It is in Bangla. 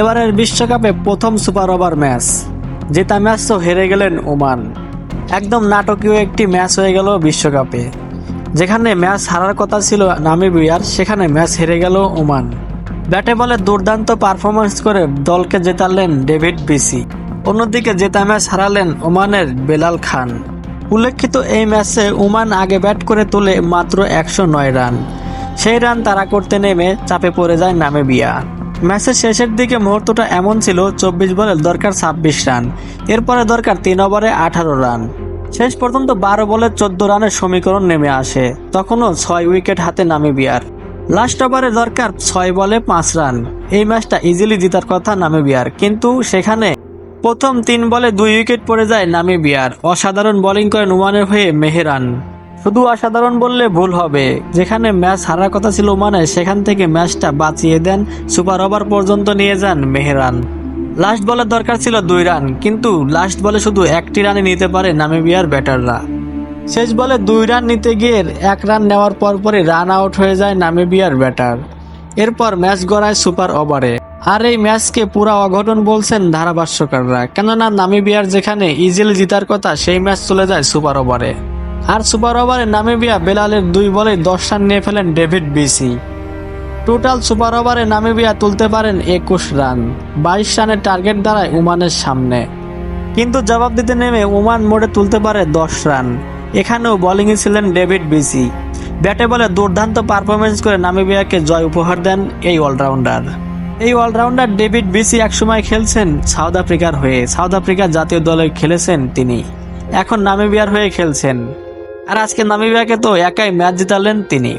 এবারের বিশ্বকাপে প্রথম সুপার ওভার ম্যাচ। জেতা ম্যাচ তো হেরে গেলেন ওমান। একদম নাটকীয় একটি ম্যাচ হয়ে গেল বিশ্বকাপে। যেখানে ম্যাচ হারার কথা ছিল নামিবিয়ার, সেখানে ম্যাচ হেরে গেল ওমান। ব্যাটে বলে দুর্দান্ত পারফরমেন্স করে দলকে জেতালেন ডেভিড বিসি অন্যদিকে জেতা ম্যাচ হারালেন ওমানের বেলাল খান। উল্লেখিত এই ম্যাচে ওমান আগে ব্যাট করে তোলে মাত্র একশো নয় রান। সেই রান তারা করতে নেমে চাপে পড়ে যায় নামিবিয়া। ম্যাচের শেষের দিকে মুহূর্তটা এমন ছিল, চব্বিশ বলে দরকার ছাব্বিশ রান। এরপরে দরকার তিন ওভারে আঠারো রান। শেষ পর্যন্ত বারো বলে চোদ্দ রানের সমীকরণ নেমে আসে। তখনও ছয় উইকেট হাতে নামিবিয়ার। লাস্ট ওভারে দরকার ছয় বলে পাঁচ রান। এই ম্যাচটা ইজিলি জেতার কথা নামিবিয়ার। কিন্তু সেখানে প্রথম তিন বলে দুই উইকেট পড়ে যায় নামিবিয়ার। অসাধারণ বোলিং করেন ওমানের হয়ে মেহেরান। শুধু অসাধারণ বললে ভুল হবে। যেখানে ম্যাচ হারার কথা ছিল মানে সেখান থেকে ম্যাচটা বাঁচিয়ে দেন সুপার ওভার পর্যন্ত নিয়ে যান মেহেরান। লাস্ট বলে দরকার ছিল দুই রান, কিন্তু লাস্ট বলে শুধু একটি রানে নিতে পারে নামিবিয়ার ব্যাটাররা। শেষ বলে দুই রান নিতে গিয়ে এক রান নেওয়ার পরপরই রান আউট হয়ে যায় নামিবিয়ার ব্যাটার। এরপর ম্যাচ গড়ায় সুপার ওভারে। আর এই ম্যাচকে পুরা অঘটন বলছেন ধারাভাষ্যকাররা, কেননা নামিবিয়ার যেখানে ইজিলি জিতার কথা সেই ম্যাচ চলে যায় সুপার ওভারে। আর সুপার ওভারে নামিবিয়া বেলালের দুই বলে দশ রান নিয়ে ফেলেন ডেভিড বিসি। টোটাল সুপার ওভারে নামিবিয়া তুলতে পারেন একুশ রান, বাইশ রানের টার্গেট দাঁড়ায় ওমানের সামনে। কিন্তু জবাব দিতে নেমে ওমান মোড়ে তুলতে পারে দশ রান। এখানেও বোলিংয়ে ছিলেন ডেভিড বিসি। ব্যাটে বলে দুর্দান্ত পারফরমেন্স করে নামিবিয়াকে জয় উপহার দেন এই অলরাউন্ডার। এই অলরাউন্ডার ডেভিড বিসি একসময় খেলছেন সাউথ আফ্রিকার হয়ে, সাউথ আফ্রিকা জাতীয় দলে খেলেছেন তিনি। এখন নামিবিয়ার হয়ে খেলছেন। আর আজকে নামিবিয়াকে তো একাই ম্যাচ জিতালেন তিনি।